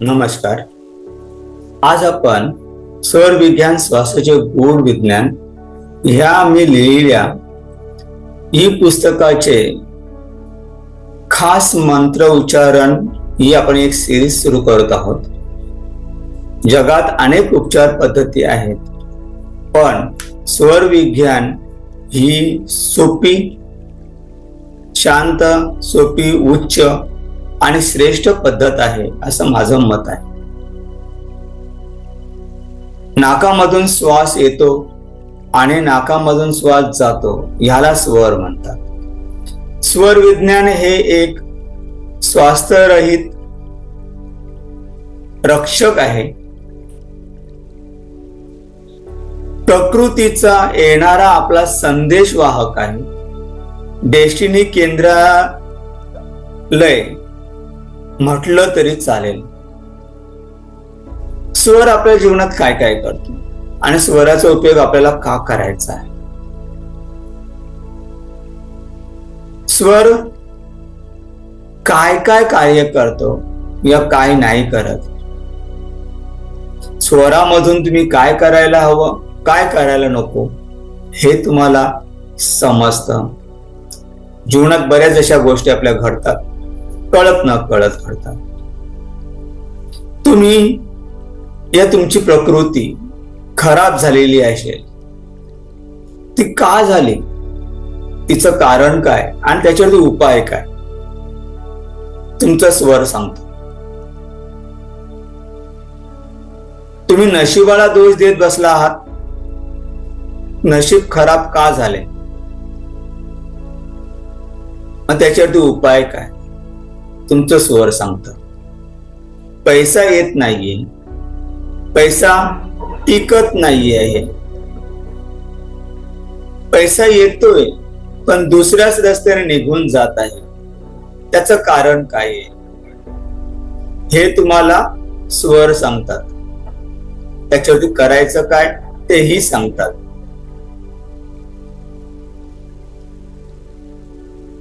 नमस्कार. आज आपण सौर विज्ञान श्वासाचे गूढ विज्ञान ह्या मी लिहिलेल्या ई पुस्तकाचे खास मंत्र उच्चारण ही आपण एक सिरीज सुरू करत आहोत. जगात अनेक उपचार पद्धती आहेत पण स्वर विज्ञान ही सोपी शांत सोपी उच्च आणि श्रेष्ठ पद्धत आहे असं माझं मत आहे. नाकामधून श्वास येतो आणि नाकामधून श्वास जातो ह्याला स्वर म्हणतात. स्वर विज्ञान हे एक स्वास्थ्यरहित रक्षक आहे. प्रकृतीचा येणारा आपला संदेश वाहक आहे. डेस्टिनी केंद्रालय म्हटलं तरी चालेल. स्वर आपल्या जीवनात काय काय करतो? आणि स्वराचा उपयोग आपल्याला का करायचा आहे? स्वर काय काय कार्य करतो या काय नाही करत? स्वरामधून तुम्ही काय करायला हवं काय करायला नको हे तुम्हाला समजतं. जीवनात बऱ्याच अशा गोष्टी आपल्या घडतात. कळत न कळत घडतात. तुम्ही या तुमची प्रकृती खराब झालेली असेल ती का झाली? तिचं कारण काय? आणि त्याच्यावरती उपाय काय? तुमचा स्वर सांगतो. तुम्ही नशिबाला दोष देत बसला आहात. नशीब खराब का झाले? मग त्याच्यावरती उपाय काय? तुमचं स्वर सांगतं. पैसा येत नाहीये. पैसा टिकत नाहीये पैसा येतोय पण दुसऱ्याच रस्त्याने निघून जात आहे. त्याचं कारण काय आहे? हे तुम्हाला स्वर सांगतात. त्याच्यावरती करायचं काय तेही सांगतात.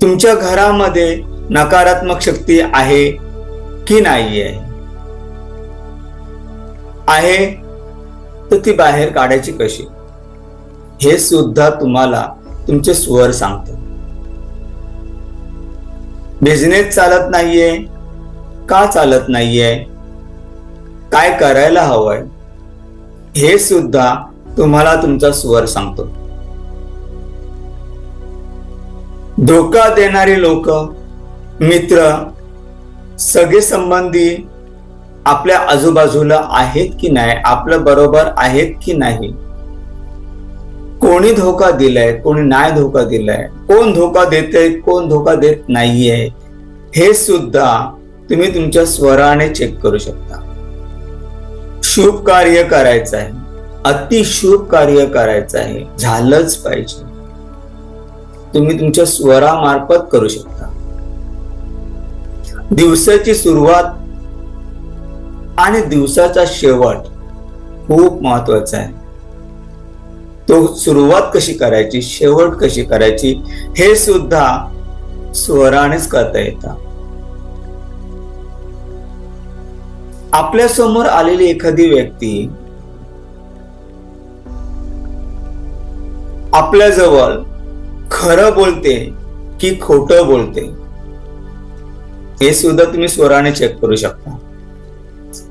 तुमच्या घरामध्ये नकारात्मक शक्ती आहे की नाही आहे तर ती बाहेर काढायची कशी? हे सुद्धा तुम्हाला तुमचे स्वर सांगतात बिझनेस चालत नाहीये का चालत नाहीये? काय करायला हवंय? हे सुद्धा तुम्हाला तुमचा स्वर सांगतो. धोका देणारी लोक मित्र सगळे संबंधी आपल्या आजूबाजूला आहेत की नाही आपलं बरोबर आहेत की नाही? कोणी धोका दिलाय कोणी नाही धोका दिलाय कोण धोका देते कोण धोका देत नाहीये हे सुद्धा तुम्ही तुमच्या स्वराने चेक करू शकता. शुभ कार्य करायचं आहे. अतिशुभ कार्य करायचं आहे. झालंच पाहिजे. तुम्ही तुमच्या स्वरामार्फत करू शकता. दिवसाची सुरुवात आणि दिवसाचा शेवट खूप महत्त्वाचा आहे. तो सुरुवात कशी करायची शेवट कशी करायची हे सुद्धा स्वरानेच करता येतं. आपल्यासमोर आलेली एखादी व्यक्ती आपल्या जवळ खरं बोलते की खोट बोलते? हे सुद्धा तुम्ही स्वराने चेक करू शकता.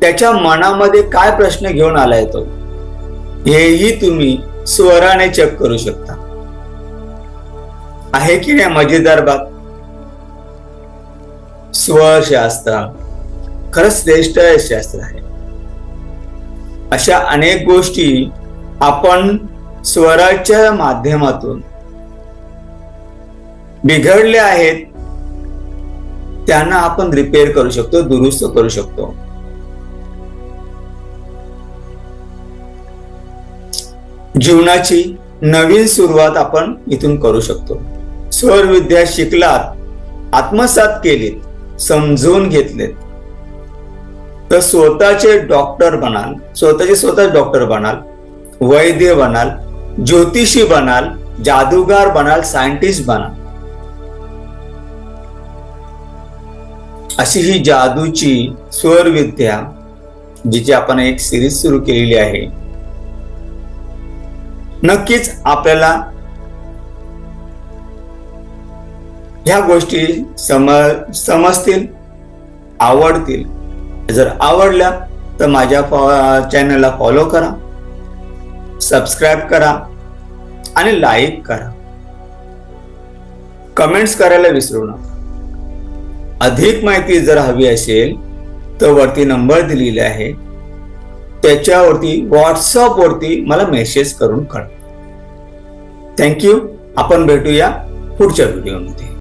त्याच्या मनामध्ये काय प्रश्न घेऊन आलाय तो? हेही तुम्ही स्वराने चेक करू शकता. आहे की नाही मजेदार बाब? स्वशास्त्र. खरंच श्रेष्ठ शास्त्र आहे. अशा अनेक गोष्टी आपण स्वराच्या माध्यमातून बिघडल्या आहेत त्यांना आपण रिपेअर करू शकतो दुरुस्त करू शकतो. जीवनाची नवीन सुरुवात आपण इथून करू शकतो. स्वर विद्या शिकलात आत्मसात केलीत समजून घेतलेत. तर स्वतःचे डॉक्टर बनाल स्वतःचे स्वतः डॉक्टर बनाल वैद्य बनाल ज्योतिषी बनाल जादूगार बनाल सायंटिस्ट बनाल. अशी ही जादूची स्वरविद्या जिची आपण एक सिरीज सुरू केलेली आहे. नक्कीच आपल्याला ह्या गोष्टी सम समजतील आवडतील. जर आवडल्या तर माझ्या चॅनलला फॉलो करा सबस्क्राईब करा आणि लाईक करा. कमेंट्स करायला विसरू नका. अधिक माहिती जर हवी असेल तर वरती नंबर दिलेला आहे. त्याच्यावरती व्हॉट्सअपवरती मला मेसेज करून कळवा. थँक्यू आपण भेटूया पुढच्या व्हिडिओमध्ये